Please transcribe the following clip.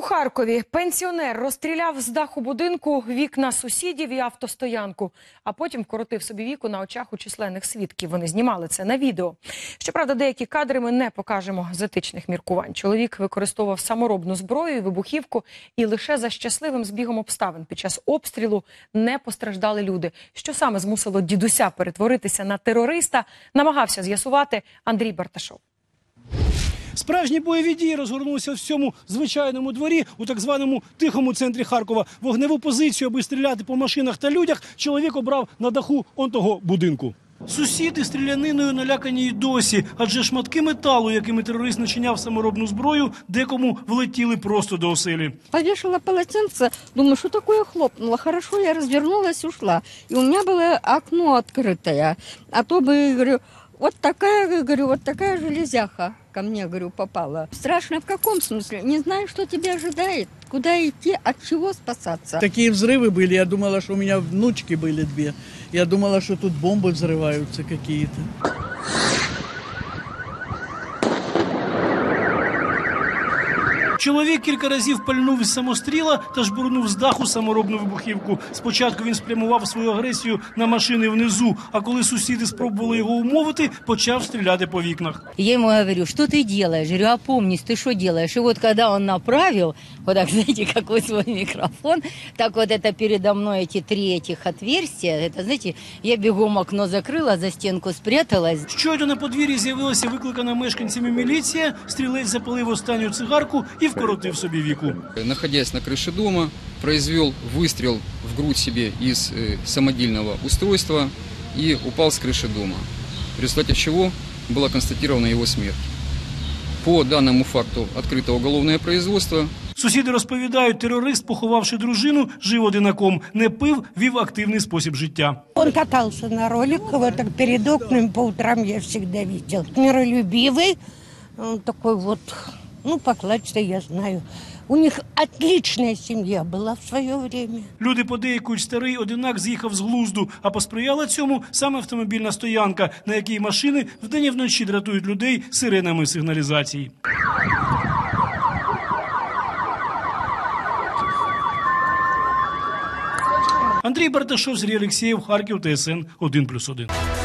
У Харкові пенсіонер розстріляв з даху будинку вікна сусідів і автостоянку, а потім вкоротив собі віку на очах у численних свідків. Вони знімали це на відео. Щоправда, деякі кадри ми не покажемо з етичних міркувань. Чоловік використовував саморобну зброю і вибухівку, і лише за щасливим збігом обставин під час обстрілу не постраждали люди. Що саме змусило дідуся перетворитися на терориста, намагався з'ясувати Андрій Барташов. Справжні бойові дії розгорнулися в цьому звичайному дворі у так званому тихому центрі Харкова. Вогневу позицію, аби стріляти по машинах та людях, чоловік обрав на даху он того будинку. Сусіди стріляниною налякані й досі, адже шматки металу, якими терорист начиняв саморобну зброю, декому влетіли просто до оселі. Повешала полотенце, думаю, что такое хлопнуло. Хорошо, я развернулась, ушла. И у меня было окно открытое. А то бы, говорю, вот такая, говорю, вот такая железяха ко мне, говорю, попала. Страшно в каком смысле? Не знаю, что тебя ожидает, куда идти, от чего спасаться. Такие взрывы были, я думала, что у меня внучки были две. Я думала, что тут бомбы взрываются какие-то. Чоловік кілька разів пальнув із самостріла та жбурнув з даху саморобну вибухівку. Спочатку він спрямував свою агресію на машини внизу, а коли сусіди спробували його умовити, почав стріляти по вікнах. Я ему говорю, что ты делаешь? Я говорю, опомнись, ты что делаешь? И вот когда он направил, вот так, знаете, какой свой микрофон, так вот это передо мной эти три этих отверстия, это, знаете, я бегом окно закрыла, за стенку спряталась. Щойно на подвір'ї з'явилася викликана мешканцями міліція. Стрілець запалив останню цигарку і вкоротив собі віку. находясь на крыше дома, произвел выстрел в грудь себе из э, самодельного устройства и упал с крыши дома, в результате чего была констатирована его смерть. По данному факту открыто уголовное производство. Сусіди розповідають, терорист, поховавши дружину, жив одинаком, не пив, вів активний спосіб життя. Он катался на роликах, вот так перед окнами по утрам я всегда видел. Миролюбивый, он такой вот, ну, покладчивый, я знаю. У них отличная семья была в свое время. Люди подейкують, старий одинак з'їхав з глузду, а посприяла цьому саме автомобільна стоянка, на якій машини вдень і вночі дратують людей сиренами сигналізації. Андрій Барташов, Сергій Олексєєв, Харків, ТСН 1+,1.